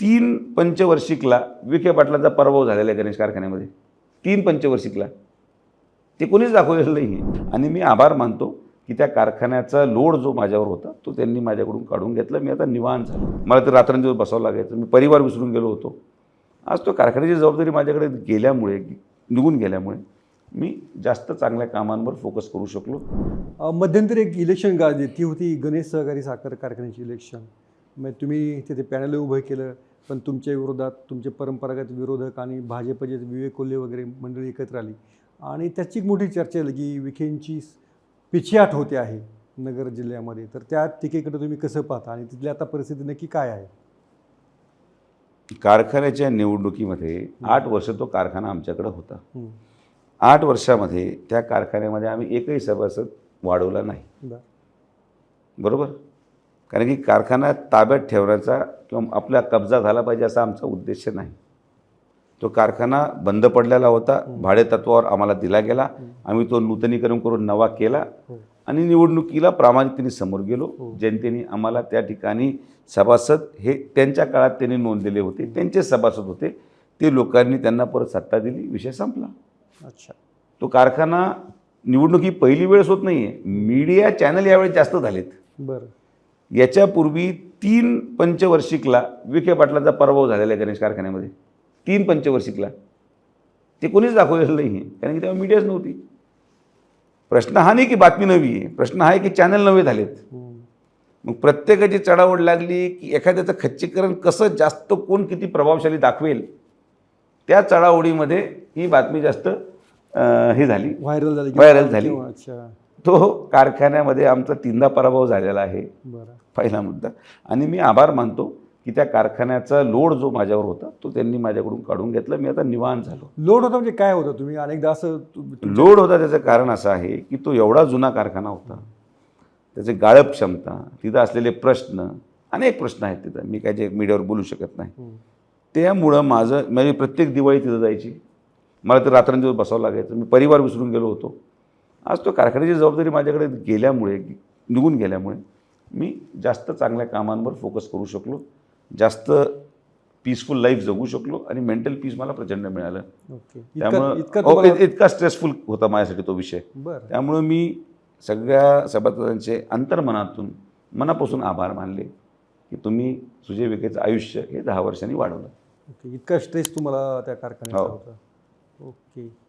तीन पंचवर्षिकला विखे पाटलांचा पराभव झालेला आहे गणेश कारखान्यामध्ये. तीन पंचवर्षिकला. ते कोणीच दाखवलेलं नाही आहे आणि मी आभार मानतो की त्या कारखान्याचा लोड जो माझ्यावर होता तो त्यांनी माझ्याकडून काढून घेतला. मी आता निवांत झालो. मला तर रात्रंदिवस बसावं लागायचं. मी परिवार विसरून गेलो होतो. आज तो कारखान्याची जबाबदारी माझ्याकडे गेल्यामुळे निघून गेल्यामुळे मी जास्त चांगल्या कामांवर फोकस करू शकलो. मध्यंतरी एक इलेक्शन गाजली. ती होती गणेश सहकारी साखर कारखान्याची इलेक्शन मग तुम्ही तिथे पॅनल उभं केलं. पण तुमच्या विरोधात तुमचे परंपरागत विरोधक आणि भाजपचे विवेक कोल्हे वगैरे मंडळी एकत्र आली. आणि त्याची एक मोठी चर्चा झाली की विखेंची पिछेहाट होते आहे नगर जिल्ह्यामध्ये. तर त्या टीकेकडे तुम्ही कसं पाहता आणि तिथली आता परिस्थिती नक्की काय आहे? कारखान्याच्या निवडणुकीमध्ये आठ वर्ष तो कारखाना आमच्याकडे होता. आठ वर्षामध्ये त्या कारखान्यामध्ये आम्ही एकही सभासद वाढवला नाही. बरं. बरोबर? कारण की कारखाना ताब्यात ठेवण्याचा किंवा आपला कब्जा झाला पाहिजे असा आमचा उद्देश नाही. तो कारखाना बंद पडलेला होता भाडेतत्वावर आम्हाला दिला गेला आम्ही तो नूतनीकरण करून नवा केला हो. आणि निवडणुकीला प्रामाणिकतेने समोर गेलो. हो. जनतेने आम्हाला त्या ठिकाणी सभासद हे त्यांच्या काळात त्यांनी नोंदलेले होते त्यांचे सभासद होते ते लोकांनी त्यांना परत सत्ता दिली विषय संपला. अच्छा. तो कारखाना निवडणूक ही पहिली वेळेस होत नाही आहे मीडिया चॅनल यावेळेस जास्त झालेत. बरं. याच्यापूर्वी तीन पंचवर्षिकला विखे पाटलांचा पराभव झालेला आहे गणेश कारखान्यामध्ये. तीन पंचवर्षिकला. ते कोणीच दाखवलेलं नाही आहे कारण की तेव्हा मीडियाच नव्हती. प्रश्न हा नाही की बातमी नवी आहे प्रश्न हा आहे की चॅनल नवे झालेत. मग प्रत्येकाची चढावड लागली की एखाद्याचं खच्चीकरण कसं जास्त कोण किती प्रभावशाली दाखवेल त्या चढाओढीमध्ये ही बातमी जास्त हे झाली. व्हायरल झाली. व्हायरल झाली. तो कारखान्यामध्ये आमचा तीनदा पराभव झालेला आहे. बरं. पहिला मुद्दा. आणि मी आभार मानतो की त्या कारखान्याचा लोड जो माझ्यावर होता तो त्यांनी माझ्याकडून काढून घेतला. मी आता निवांत झालो. लोड होता म्हणजे काय होतं? तुम्ही अनेकदा असं लोड होता त्याचं कारण असं आहे की तो एवढा जुना कारखाना होता. त्याची गाळप क्षमता तिथं असलेले प्रश्न अनेक प्रश्न आहेत तिथं. मी काय जे मीडियावर बोलू शकत नाही. त्यामुळं माझं म्हणजे प्रत्येक दिवाळी तिथं जायची. मला तर रात्रंदिवस बसावं लागायचं. मी परिवार विसरून गेलो होतो. आज तो कारखान्याची जबाबदारी माझ्याकडे गेल्यामुळे निघून गेल्यामुळे मी जास्त चांगल्या कामांवर फोकस करू शकलो जास्त पीसफुल लाईफ जगू शकलो आणि मेंटल पीस मला प्रचंड मिळालं. ओके. इतकं त्यामुळं इतकं हो, इतका स्ट्रेसफुल होता माझ्यासाठी तो विषय. बरं. त्यामुळं मी सगळ्या सभासदांचे अंतर्मनातून मनापासून आभार मानले की तुम्ही सुजय विखेचं आयुष्य हे दहा वर्षांनी वाढवलं. ओके. इतका स्ट्रेस तुम्हाला त्या कारखान्याचा हो. होता. ओके.